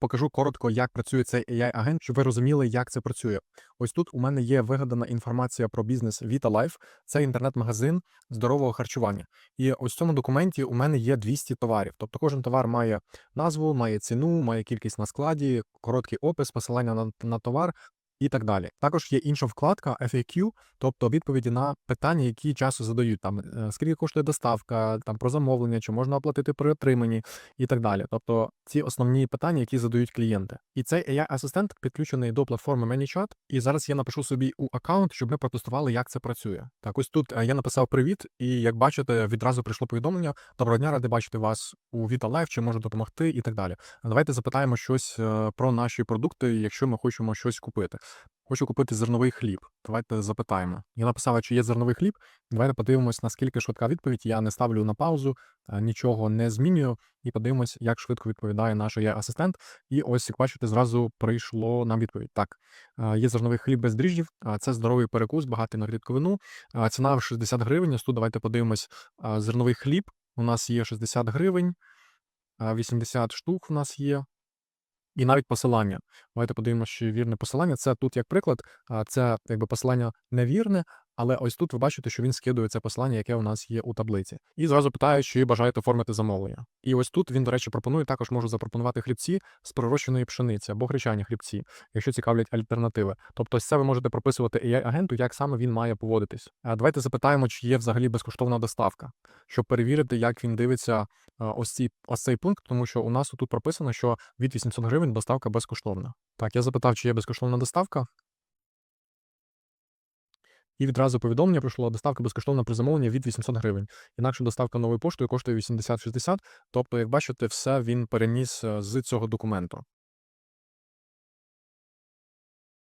покажу коротко, як працює цей AI-агент, щоб ви розуміли, як це працює. Ось тут у мене є вигадана інформація про бізнес VitaLife. Це інтернет-магазин здорового харчування. І ось в цьому документі у мене є 200 товарів. Тобто кожен товар має назву, має ціну, має кількість на складі, короткий опис, посилання на, на товар. І так далі. Також є інша вкладка FAQ, тобто відповіді на питання, які часто задають там е, скільки коштує доставка, там про замовлення, чи можна оплатити при отриманні, і так далі. Тобто ці основні питання, які задають клієнти. І цей AI-асистент підключений до платформи ManyChat. І зараз я напишу собі у аккаунт, щоб ми протестували, як це працює. Так, ось тут е, я написав привіт, і як бачите, відразу прийшло повідомлення. Доброго дня, радий бачити вас у Vita Life, чи можу допомогти, і так далі. Давайте запитаємо щось е, про наші продукти, якщо ми хочемо щось купити. Хочу купити зерновий хліб. Давайте запитаємо. Я написала, чи є зерновий хліб. Давайте подивимось, наскільки швидка відповідь. Я не ставлю на паузу, е, нічого не змінюю, і подивимось, як швидко відповідає наш AI асистент. І ось, як бачите, зразу прийшло нам відповідь. Так, е, є зерновий хліб без дріжджів. Це здоровий перекус, багатий на клітковину. Ціна в 60 гривень. Ось тут давайте подивимось. Зерновий хліб у нас є 60 гривень, 80 штук у нас є. І навіть посилання. Давайте подивимося, що вірне посилання. Це тут як приклад, це якби посилання невірне, але ось тут ви бачите, що він скидує це посилання, яке у нас є у таблиці. І зразу питає, чи бажаєте оформити замовлення. І ось тут він, до речі, пропонує також можу запропонувати хлібці з пророщеної пшениці або гречані хлібці, якщо цікавлять альтернативи. Тобто, це ви можете прописувати AI-агенту, як саме він має поводитись. А давайте запитаємо, чи є взагалі безкоштовна доставка, щоб перевірити, як він дивиться ось, ці, ось цей пункт, тому що у нас тут прописано, що від 800 гривень доставка безкоштовна. Так, я запитав, чи є безкоштовна доставка. І відразу повідомлення прийшло доставка безкоштовна при замовленні від 800 гривень. Інакше доставка новою поштою коштує 80-60. Тобто, як бачите, все він переніс е, з цього документу.